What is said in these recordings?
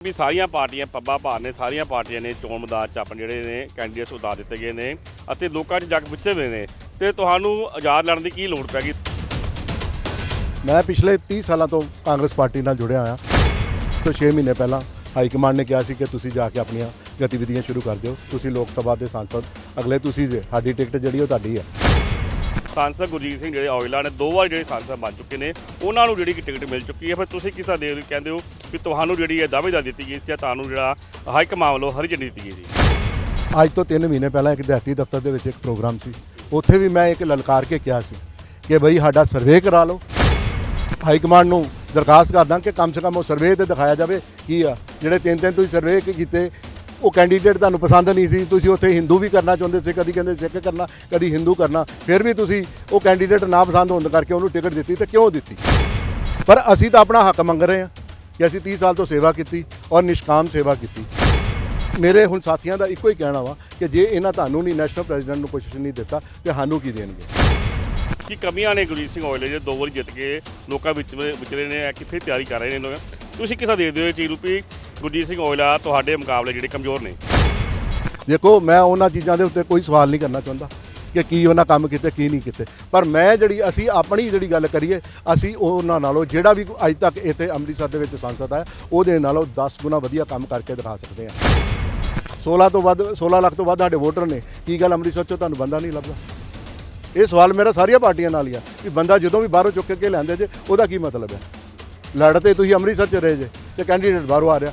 ਵੀ ਸਾਰੀਆਂ ਪਾਰਟੀਆਂ ਪੱਬਾ ਭਾਰ ਨੇ ਸਾਰੀਆਂ ਪਾਰਟੀਆਂ ਨੇ ਚੋਣ ਮੈਦਾਨ 'ਚ ਆਪਣੇ ਜਿਹੜੇ ਨੇ ਕੈਂਡੀਡੇਟਸ ਉਤਾਰ ਦਿੱਤੇ ਗਏ ਨੇ ਅਤੇ ਲੋਕਾਂ 'ਚ ਜੱਗ ਪੁੱਛੇ ਹੋਏ ਨੇ ਤੇ ਤੁਹਾਨੂੰ ਆਜ਼ਾਦ ਲੜਨ ਦੀ ਕੀ ਲੋੜ ਪੈ ਗਈ? ਮੈਂ ਪਿਛਲੇ 30 ਸਾਲਾਂ ਤੋਂ ਕਾਂਗਰਸ ਪਾਰਟੀ ਨਾਲ ਜੁੜਿਆ ਹੋਇਆ। ਤੋਂ 6 ਮਹੀਨੇ ਪਹਿਲਾਂ ਹਾਈ ਕਮਾਂਡ ਨੇ ਕਿਹਾ ਸੀ ਕਿ ਤੁਸੀਂ ਜਾ ਕੇ ਆਪਣੀਆਂ ਗਤੀਵਿਧੀਆਂ ਸ਼ੁਰੂ ਕਰ ਦਿਓ। ਤੁਸੀਂ ਲੋਕ ਸਭਾ ਦੇ ਸਾਂਸਦ ਅਗਲੇ ਤੁਸੀਂ ਜੇ ਸਾਡੀ ਟਿਕਟ ਜਿਹੜੀ ਉਹ ਤੁਹਾਡੀ ਹੈ ਸਾਂਸਦ ਗੁਰਜੀਤ ਸਿੰਘ ਜਿਹੜੇ ਔਜਲਾ ਨੇ ਦੋ ਵਾਰ ਜਿਹੜੇ ਸਾਂਸਦ ਬਣ ਚੁੱਕੇ ਨੇ ਉਹਨਾਂ ਨੂੰ ਜਿਹੜੀ ਕਿ ਟਿਕਟ ਮਿਲ ਚੁੱਕੀ ਹੈ। ਫਿਰ ਤੁਸੀਂ ਕਿਸ ਦੇ? ਕਹਿੰਦੇ ਹੋ ਵੀ ਤੁਹਾਨੂੰ ਜਿਹੜੀ ਇਹ ਦਾਅਵੇਦਾਰ ਦਿੱਤੀ ਗਈ ਸੀ ਜਾਂ ਤੁਹਾਨੂੰ ਜਿਹੜਾ ਹਾਈ ਕਮਾਂਡ ਵੱਲੋਂ ਹਰੀ ਝੰਡੀ ਦਿੱਤੀ ਗਈ ਸੀ। ਅੱਜ ਤੋਂ 3 ਮਹੀਨੇ ਪਹਿਲਾਂ ਇੱਕ ਦਿਹਾਤੀ ਦਫ਼ਤਰ ਦੇ ਵਿੱਚ ਇੱਕ ਪ੍ਰੋਗਰਾਮ ਸੀ। ਉੱਥੇ ਵੀ ਮੈਂ ਇੱਕ ਲਲਕਾਰ ਕੇ ਕਿਹਾ ਸੀ ਕਿ ਬਈ ਸਾਡਾ ਸਰਵੇ ਕਰਾ ਲਓ। ਹਾਈ ਕਮਾਂਡ ਨੂੰ ਦਰਖਾਸਤ ਕਰਦਾ ਕਿ ਕਮ ਸੇ ਕਮ ਉਹ ਸਰਵੇ ਤੇ ਦਿਖਾਇਆ ਜਾਵੇ ਕੀ ਆ। ਜਿਹੜੇ ਤਿੰਨ ਤਿੰਨ ਤੁਸੀਂ ਸਰਵੇ ਕੀਤੇ, ਉਹ ਕੈਂਡੀਡੇਟ ਤੁਹਾਨੂੰ ਪਸੰਦ ਨਹੀਂ ਸੀ। ਤੁਸੀਂ ਉੱਥੇ ਹਿੰਦੂ ਵੀ ਕਰਨਾ ਚਾਹੁੰਦੇ ਸੀ, ਕਦੀ ਕਹਿੰਦੇ ਸਿੱਖ ਕਰਨਾ, ਕਦੀ ਹਿੰਦੂ ਕਰਨਾ। ਫਿਰ ਵੀ ਤੁਸੀਂ ਉਹ ਕੈਂਡੀਡੇਟ ਨਾ ਪਸੰਦ ਹੋਣ ਕਰਕੇ ਉਹਨੂੰ ਟਿਕਟ ਦਿੱਤੀ ਤੇ ਕਿਉਂ ਦਿੱਤੀ? ਪਰ ਅਸੀਂ ਤਾਂ ਆਪਣਾ ਹੱਕ ਮੰਗ ਰਹੇ ਹਾਂ। ਕਿ ਅਸੀਂ 30 ਸਾਲ ਤੋਂ ਸੇਵਾ ਕੀਤੀ ਔਰ ਨਿਸ਼ਕਾਮ ਸੇਵਾ ਕੀਤੀ। ਮੇਰੇ ਹੁਣ ਸਾਥੀਆਂ ਦਾ ਇੱਕੋ ਹੀ ਕਹਿਣਾ ਵਾ ਕਿ ਜੇ ਇਹਨਾਂ ਤੁਹਾਨੂੰ ਨਹੀਂ ਨੈਸ਼ਨਲ ਪ੍ਰੈਜ਼ੀਡੈਂਟ ਨੂੰ ਪੋਜੀਸ਼ਨ ਨਹੀਂ ਦਿੱਤਾ ਤੇ ਸਾਨੂੰ ਕੀ ਦੇਣਗੇ? ਕੀ ਕਮੀਆਂ ਨੇ ਗੁਰਜੀਤ ਸਿੰਘ ਔਜਲੇ ਜੇ ਦੋ ਵਾਰੀ ਜਿੱਤ ਕੇ ਲੋਕਾਂ ਵਿੱਚ ਵਿਚਰੇ ਨੇ ਕਿ ਫਿਰ ਤਿਆਰੀ ਕਰ ਰਹੇ ਨੇ ਲੋਕ ਤੁਸੀਂ ਕਿਸਾ ਦੇਖਦੇ ਹੋ ਇਹ ਚੀਜ਼ ਵੀ ਗੁਰਜੀਤ ਸਿੰਘ ਔਜਲਾ ਤੁਹਾਡੇ ਮੁਕਾਬਲੇ ਜਿਹੜੇ ਕਮਜ਼ੋਰ ਨੇ। ਦੇਖੋ ਮੈਂ ਉਹਨਾਂ ਚੀਜ਼ਾਂ ਦੇ ਉੱਤੇ ਕੋਈ ਸਵਾਲ ਨਹੀਂ ਕਰਨਾ ਚਾਹੁੰਦਾ। ਕਿ ਕੀ ਉਹਨਾਂ ਕੰਮ ਕੀਤੇ, ਕੀ ਨਹੀਂ ਕੀਤੇ। ਪਰ ਮੈਂ ਜਿਹੜੀ, ਅਸੀਂ ਆਪਣੀ ਜਿਹੜੀ ਗੱਲ ਕਰੀਏ, ਅਸੀਂ ਉਹਨਾਂ ਨਾਲੋਂ ਜਿਹੜਾ ਵੀ ਅੱਜ ਤੱਕ ਇੱਥੇ ਅੰਮ੍ਰਿਤਸਰ ਦੇ ਵਿੱਚ ਸੰਸਦ ਹੈ, ਉਹਦੇ ਨਾਲੋਂ 10 ਗੁਣਾ ਵਧੀਆ ਕੰਮ ਕਰਕੇ ਦਿਖਾ ਸਕਦੇ ਹਾਂ। 16 ਤੋਂ ਵੱਧ 16 ਲੱਖ ਤੋਂ ਵੱਧ ਸਾਡੇ ਵੋਟਰ ਨੇ, ਕੀ ਗੱਲ ਅੰਮ੍ਰਿਤਸਰ ਚੋਂ ਤੁਹਾਨੂੰ ਬੰਦਾ ਨਹੀਂ ਲੱਭਦਾ? ਇਹ ਸਵਾਲ ਮੇਰਾ ਸਾਰੀਆਂ ਪਾਰਟੀਆਂ ਨਾਲ ਹੀ ਆ ਵੀ ਬੰਦਾ ਜਦੋਂ ਵੀ ਬਾਹਰੋਂ ਚੁੱਕ ਕੇ ਲੈਂਦੇ ਜੇ, ਉਹਦਾ ਕੀ ਮਤਲਬ ਹੈ? ਲੜ ਤੇ ਤੁਸੀਂ ਅੰਮ੍ਰਿਤਸਰ ਚ ਰਹੇ ਜੇ, ਤੇ ਕੈਂਡੀਡੇਟ ਬਾਹਰੋਂ ਆ ਰਿਹਾ।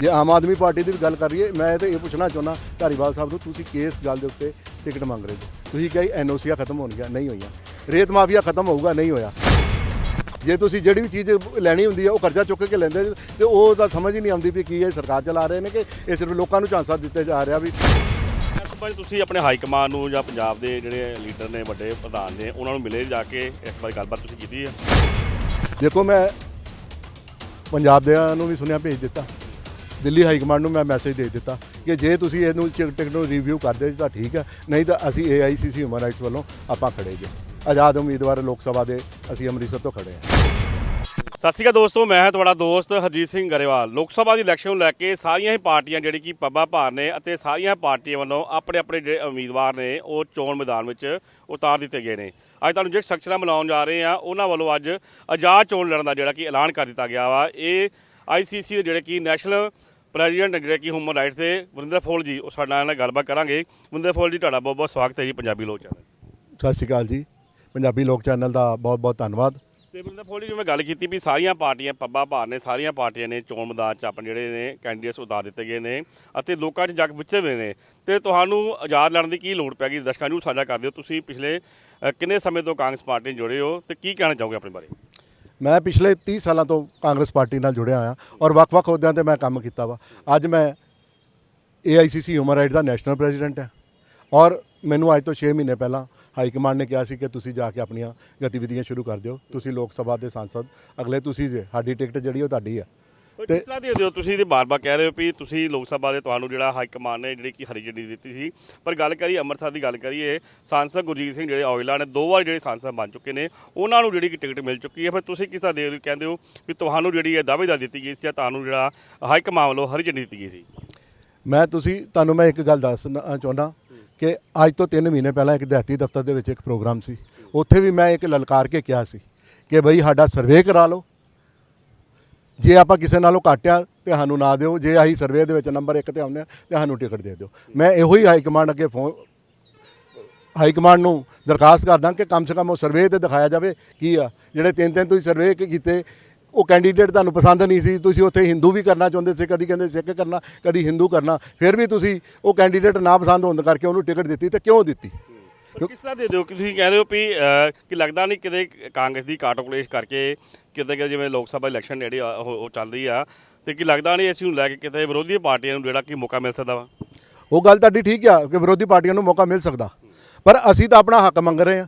ਜੇ ਆਮ ਆਦਮੀ ਪਾਰਟੀ ਦੀ ਵੀ ਗੱਲ ਕਰੀਏ, ਮੈਂ ਤੇ ਇਹ ਪੁੱਛਣਾ ਚਾਹੁੰਦਾ, ਧਾਰੀਵਾਲ ਸਾਹਿਬ ਤੋਂ ਤੁਸੀਂ ਕਿਸ ਗੱਲ ਦੇ ਉੱਤੇ ਟਿਕਟ ਮੰਗ ਰਹੇ ਹੋ ਤੁਸੀਂ ਕਹੀ ਐਨਓਸੀਆ ਖਤਮ ਹੋਣਗੀਆਂ ਨਹੀਂ ਹੋਈਆਂ। ਰੇਤ ਮਾਫੀਆ ਖਤਮ ਹੋਊਗਾ ਨਹੀਂ ਹੋਇਆ। ਜੇ ਤੁਸੀਂ ਜਿਹੜੀ ਵੀ ਚੀਜ਼ ਲੈਣੀ ਹੁੰਦੀ ਹੈ ਉਹ ਕਰਜ਼ਾ ਚੁੱਕ ਕੇ ਲੈਂਦੇ ਜੇ, ਤੇ ਉਹ ਤਾਂ ਸਮਝ ਹੀ ਨਹੀਂ ਆਉਂਦੀ ਵੀ ਕੀ ਇਹ ਸਰਕਾਰ ਚਲਾ ਰਹੇ ਨੇ ਕਿ ਇਹ ਸਿਰਫ ਲੋਕਾਂ ਨੂੰ ਝਾਂਸਾ ਦਿੱਤੇ ਜਾ ਰਿਹਾ ਵੀ ਵਾਰ ਤੁਸੀਂ ਆਪਣੇ ਹਾਈ ਕਮਾਂਡ ਨੂੰ ਜਾਂ ਪੰਜਾਬ ਦੇ ਜਿਹੜੇ ਲੀਡਰ ਨੇ ਵੱਡੇ ਪ੍ਰਧਾਨ ਨੇ ਉਹਨਾਂ ਨੂੰ ਮਿਲੇ ਜਾ ਕੇ ਇਸ ਬਾਰੇ ਗੱਲਬਾਤ ਤੁਸੀਂ ਕੀਤੀ ਹੈ? ਦੇਖੋ ਮੈਂ ਪੰਜਾਬ ਦੇ ਨੂੰ ਵੀ ਸੁਨੇਹਾ ਭੇਜ ਦਿੱਤਾ। ਦਿੱਲੀ ਹਾਈ ਕਮਾਂਡ ਨੂੰ ਮੈਂ ਮੈਸੇਜ ਦੇ ਦਿੱਤਾ ਕਿ ਜੇ ਤੁਸੀਂ ਇਹਨੂੰ ਟਿਕਟ ਨੂੰ ਰਿਵਿਊ ਕਰਦੇ ਜੀ ਤਾਂ ਠੀਕ ਹੈ, ਨਹੀਂ ਤਾਂ ਅਸੀਂ ਏਆਈਸੀਸੀ ਹਿਊਮਨ ਰਾਈਟਸ ਵੱਲੋਂ ਆਪਾਂ ਖੜੇ ਜੇ। ਆਜ਼ਾਦ ਉਮੀਦਵਾਰ ਲੋਕ ਸਭਾ ਦੇ ਅਸੀਂ ਅੰਮ੍ਰਿਤਸਰ ਤੋਂ ਖੜੇ ਹਾਂ। ਸਤਿ ਸ਼੍ਰੀ ਅਕਾਲ ਦੋਸਤੋ, ਮੈਂ ਹਾਂ ਤੁਹਾਡਾ ਦੋਸਤ ਹਰਜੀਤ ਸਿੰਘ ਗਰੇਵਾਲ। ਲੋਕ ਸਭਾ ਦੀ ਇਲੈਕਸ਼ਨ ਨੂੰ ਲੈ ਕੇ ਸਾਰੀਆਂ ਹੀ ਪਾਰਟੀਆਂ ਜਿਹੜੀ ਕਿ ਪੱਬਾ ਭਾਰ ਨੇ ਅਤੇ ਸਾਰੀਆਂ ਪਾਰਟੀਆਂ ਵੱਲੋਂ ਆਪਣੇ ਆਪਣੇ ਜਿਹੜੇ ਉਮੀਦਵਾਰ ਨੇ, ਉਹ ਚੋਣ ਮੈਦਾਨ ਵਿੱਚ ਉਤਾਰ ਦਿੱਤੇ ਗਏ ਨੇ। ਅੱਜ ਤੁਹਾਨੂੰ ਜਿਹੜੇ ਸਖਸ਼ਰਾਂ ਮਿਲਾਉਣ ਜਾ ਰਹੇ ਆ, ਉਹਨਾਂ ਵੱਲੋਂ ਅੱਜ ਆਜ਼ਾਦ ਚੋਣ ਲੜਨ ਦਾ ਜਿਹੜਾ ਕਿ ਐਲਾਨ ਕਰ ਦਿੱਤਾ ਗਿਆ ਵਾ। ਇਹ ਆਈਸੀਸੀ ਦੇ ਜਿਹੜੇ ਕਿ ਨੈਸ਼ਨਲ ਪ੍ਰੈਜ਼ੀਡੈਂਟ ਜਿਹੜੇ ਕਿ ਹਿਊਮਨ ਰਾਈਟਸ ਦੇ ਵਰਿੰਦਰ ਫੋਲ ਜੀ ਉਹ ਸਾਡੇ ਨਾਲ ਗੱਲਬਾਤ ਕਰਾਂਗੇ। ਵਰਿੰਦਰ ਫੋਲ ਜੀ ਤੁਹਾਡਾ ਬਹੁਤ ਬਹੁਤ ਸਵਾਗਤ ਹੈ ਜੀ ਪੰਜਾਬੀ ਲੋਕ ਚੈਨਲ। ਸਤਿ ਸ਼੍ਰੀ ਅਕਾਲ ਜੀ। ਪੰਜਾਬੀ ਲੋਕ ਚੈਨਲ ਦਾ ਬਹੁਤ ਬਹੁਤ ਧੰਨਵਾਦ। ਤੇ ਵਰਿੰਦਰ ਫੋਲ ਜੀ ਜਿਵੇਂ ਗੱਲ ਕੀਤੀ ਵੀ ਸਾਰੀਆਂ ਪਾਰਟੀਆਂ ਪੱਬਾ ਭਾਰ ਨੇ ਸਾਰੀਆਂ ਪਾਰਟੀਆਂ ਨੇ ਚੋਣ ਮੈਦਾਨ 'ਚ ਆਪਣੇ ਜਿਹੜੇ ਨੇ ਕੈਂਡੀਡੇਟਸ ਉਤਾਰ ਦਿੱਤੇ ਗਏ ਨੇ ਅਤੇ ਲੋਕਾਂ 'ਚ ਜੱਗ ਪੁੱਛੇ ਹੋਏ ਨੇ। ਤੇ ਤੁਹਾਨੂੰ ਆਜ਼ਾਦ ਲੜਨ ਦੀ ਕੀ ਲੋੜ ਪੈ ਗਈ? ਦਰਸ਼ਕਾਂ ਨੂੰ ਸਾਂਝਾ ਕਰ ਦਿਓ। ਤੁਸੀਂ ਪਿਛਲੇ ਅ, ਕਿੰਨੇ ਸਮੇਂ ਤੋਂ ਕਾਂਗਰਸ ਪਾਰਟੀ ਨਾਲ ਜੁੜੇ ਹੋ ਤੇ ਕੀ ਕਹਿਣਾ ਚਾਹੋਗੇ ਆਪਣੇ ਬਾਰੇ? ਮੈਂ ਪਿਛਲੇ 30 ਸਾਲਾਂ ਤੋਂ ਕਾਂਗਰਸ ਪਾਰਟੀ ਨਾਲ ਜੁੜਿਆ ਹੋਇਆ ਔਰ ਵੱਖ-ਵੱਖ ਅਹੁਦਿਆਂ ਤੇ ਮੈਂ ਕੰਮ ਕੀਤਾ ਵਾ। ਅੱਜ ਮੈਂ ਏਆਈਸੀਸੀ ਹਿਊਮਨ ਰਾਈਟ ਦਾ ਨੈਸ਼ਨਲ ਪ੍ਰੈਜ਼ੀਡੈਂਟ ਹਾਂ ਔਰ ਮੈਨੂੰ ਅੱਜ ਤੋਂ 6 ਮਹੀਨੇ ਪਹਿਲਾਂ ਹਾਈ ਕਮਾਂਡ ਨੇ ਕਿਹਾ ਸੀ ਕਿ ਤੁਸੀਂ ਜਾ ਕੇ ਆਪਣੀਆਂ ਗਤੀਵਿਧੀਆਂ ਸ਼ੁਰੂ ਕਰ ਦਿਓ। ਤੁਸੀਂ ਲੋਕ ਸਭਾ ਦੇ ਸਾਂਸਦ, ਅਗਲੇ ਤੁਸੀਂ ਜੇ, ਸਾਡੀ ਟਿਕਟ ਜਿਹੜੀ ਉਹ ਤੁਹਾਡੀ ਹੈ ਤੇ ਤਰ੍ਹਾਂ ਦੇ ਦਿਓ ਤੁਸੀਂ ਤੇ ਬਾਰ-ਬਾਰ ਕਹਿ ਰਹੇ ਹੋ ਵੀ ਤੁਸੀਂ ਲੋਕ ਸਭਾ ਦੇ ਤੁਹਾਨੂੰ ਜਿਹੜਾ ਹਾਈ ਕਮਾਂਡ ਨੇ ਜਿਹੜੀ ਕਿ ਹਰੀ ਝੰਡੀ ਦਿੱਤੀ ਸੀ। ਪਰ ਗੱਲ ਕਰੀ ਅੰਮ੍ਰਿਤਸਰ ਦੀ ਗੱਲ ਕਰੀਏ ਸਾਂਸਦ ਗੁਰਜੀਤ ਸਿੰਘ ਜਿਹੜੇ ਔਜਲਾ ਨੇ ਦੋ ਵਾਰ ਜਿਹੜੇ ਸਾਂਸਦ ਬਣ ਚੁੱਕੇ ਨੇ ਉਹਨਾਂ ਨੂੰ ਜਿਹੜੀ ਕਿ ਟਿਕਟ ਮਿਲ ਚੁੱਕੀ ਹੈ। ਫਿਰ ਤੁਸੀਂ ਕਿਸ ਤਰ੍ਹਾਂ ਦੇ ਰਹੇ ਹੋ? ਕਹਿੰਦੇ ਹੋ ਵੀ ਤੁਹਾਨੂੰ ਜਿਹੜੀ ਇਹ ਦਾਅਵੇਦਾਰ ਦਿੱਤੀ ਗਈ ਸੀ ਜਾਂ ਤੁਹਾਨੂੰ ਜਿਹੜਾ ਹਾਈ ਕਮਾਂਡ ਵੱਲੋਂ ਹਰੀ ਝੰਡੀ ਦਿੱਤੀ ਗਈ ਸੀ? ਮੈਂ ਤੁਸੀਂ ਤੁਹਾਨੂੰ ਮੈਂ ਇੱਕ ਗੱਲ ਦੱਸਣਾ ਚਾਹੁੰਦਾ ਕਿ ਅੱਜ ਤੋਂ 3 ਮਹੀਨੇ ਪਹਿਲਾਂ ਇੱਕ ਦਿਹਾਤੀ ਦਫ਼ਤਰ ਦੇ ਵਿੱਚ ਇੱਕ ਪ੍ਰੋਗਰਾਮ ਸੀ। ਉੱਥੇ ਵੀ ਮੈਂ ਇੱਕ ਲਲਕਾਰ ਕੇ ਕਿਹਾ ਸੀ ਕਿ ਬਈ ਸਾਡਾ ਸਰਵੇ ਕਰਾ ਲਓ। ਜੇ ਆਪਾਂ ਕਿਸੇ ਨਾਲੋਂ ਘਟਿਆ ਤੇ ਸਾਨੂੰ ਨਾ ਦਿਓ। ਜੇ ਅਸੀਂ ਸਰਵੇ ਦੇ ਵਿੱਚ ਨੰਬਰ 1 ਤੇ ਆਉਂਦੇ ਹਾਂ ਤੇ ਸਾਨੂੰ ਟਿਕਟ ਦੇ ਦਿਓ। ਮੈਂ ਇਹੋ ਹੀ ਹਾਈ ਕਮਾਂਡ ਅੱਗੇ ਫੋਨ ਹਾਈ ਕਮਾਂਡ ਨੂੰ ਦਰਖਾਸਤ ਕਰਦਾ ਕਿ ਕਮ ਸੇ ਕਮ ਉਹ ਸਰਵੇ ਤੇ ਦਿਖਾਇਆ ਜਾਵੇ ਕੀ ਆ। ਜਿਹੜੇ ਤਿੰਨ ਤਿੰਨ ਤੁਸੀਂ ਸਰਵੇ ਕੀਤੇ, ਉਹ ਕੈਂਡੀਡੇਟ ਤੁਹਾਨੂੰ ਪਸੰਦ ਨਹੀਂ ਸੀ। ਤੁਸੀਂ ਉੱਥੇ ਹਿੰਦੂ ਵੀ ਕਰਨਾ ਚਾਹੁੰਦੇ ਸੀ, ਕਦੀ ਕਹਿੰਦੇ ਸਿੱਖ ਕਰਨਾ, ਕਦੀ ਹਿੰਦੂ ਕਰਨਾ। ਫਿਰ ਵੀ ਤੁਸੀਂ ਉਹ ਕੈਂਡੀਡੇਟ ਨਾ ਪਸੰਦ ਹੋਣ ਕਰਕੇ ਉਹਨੂੰ ਟਿਕਟ ਦਿੱਤੀ ਤੇ ਕਿਉਂ ਦਿੱਤੀ? ਕਿਸ ਤਰ੍ਹਾਂ ਦੇ ਦਿਓ ਕਿ ਤੁਸੀਂ ਕਹਿ ਰਹੇ ਹੋ ਵੀ ਅ, ਕਿ ਲੱਗਦਾ ਨਹੀਂ ਕਿਤੇ ਕਾਂਗਰਸ ਦੀ ਕਾਟੋਕਲੇਸ਼ ਕਰਕੇ ਕਿਤੇ ਕਿ ਜਿਵੇਂ ਲੋਕ ਸਭਾ ਇਲੈਕਸ਼ਨ ਜਿਹੜੀ ਆ ਉਹ ਉਹ ਚੱਲ ਰਹੀ ਆ ਤੇ ਕੀ ਲੱਗਦਾ ਨਹੀਂ ਇਸ ਨੂੰ ਲੈ ਕੇ ਕਿਤੇ ਵਿਰੋਧੀ ਪਾਰਟੀਆਂ ਨੂੰ ਜਿਹੜਾ ਕਿ ਮੌਕਾ ਮਿਲ ਸਕਦਾ ਵਾ? ਉਹ ਗੱਲ ਤੁਹਾਡੀ ਠੀਕ ਆ ਕਿ ਵਿਰੋਧੀ ਪਾਰਟੀਆਂ ਨੂੰ ਮੌਕਾ ਮਿਲ ਸਕਦਾ। ਪਰ ਅਸੀਂ ਤਾਂ ਆਪਣਾ ਹੱਕ ਮੰਗ ਰਹੇ ਹਾਂ